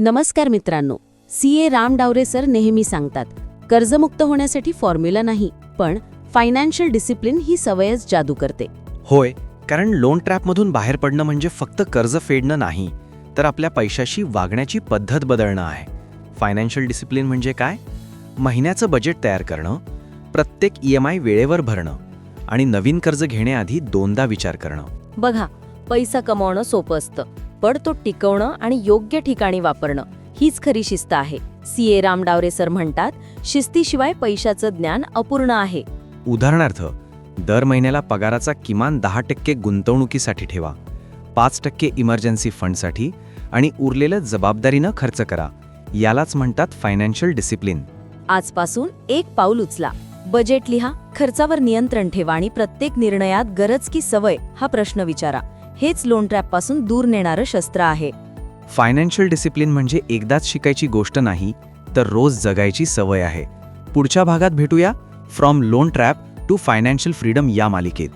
नमस्कार मित्रांनो C A Ram Daware sir नेहमी सांगतात कर्जमुक्त होण्यासाठी फॉर्म्युला नाही पण फायनान्शियल डिसिप्लिन ही सवयच जादू करते. होय कारण लोन ट्रॅपमधून बाहेर पडणं म्हणजे फक्त कर्ज फेडणं नाही तर आपल्या पैशाशी वागण्याची पद्धत बदलणं आहे. फायनान्शियल डिसिप्लिन म्हणजे काय? महिन्याचं बजेट तयार करणं प्रत्येक ई एम आय वेळेवर भरणं आणि नवीन कर्ज घेण्याआधी दोनदा विचार करणं. बघा पैसा कमावणं सोपं असतं. पण तो टिकवणं आणि योग्य ठिकाणी वापरणं हीच खरी शिस्त आहे. C. A. Ram Daware sir म्हणतात शिस्तीशिवाय पैशाचं ज्ञान अपूर्ण आहे. उदाहरणार्थ दर महिन्याला पगाराचा किमान दहा टक्के गुंतवणुकीसाठी ठेवा पाच टक्के इमर्जन्सी फंडसाठी आणि उरलेलं जबाबदारीनं खर्च करा यालाच म्हणतात फायनान्शियल डिसिप्लिन. आजपासून एक पाऊल उचला. बजेट लिहा खर्चावर नियंत्रण ठेवा आणि प्रत्येक निर्णयात गरज की सवय हा प्रश्न विचारा. हेच लोन ट्रॅपपासून दूर नेणारं शस्त्र आहे. फायनान्शियल डिसिप्लिन म्हणजे एकदाच शिकायची गोष्ट नाही तर रोज जगायची सवय आहे. पुढच्या भागात भेटूया from loan trap to financial freedom या मालिकेत.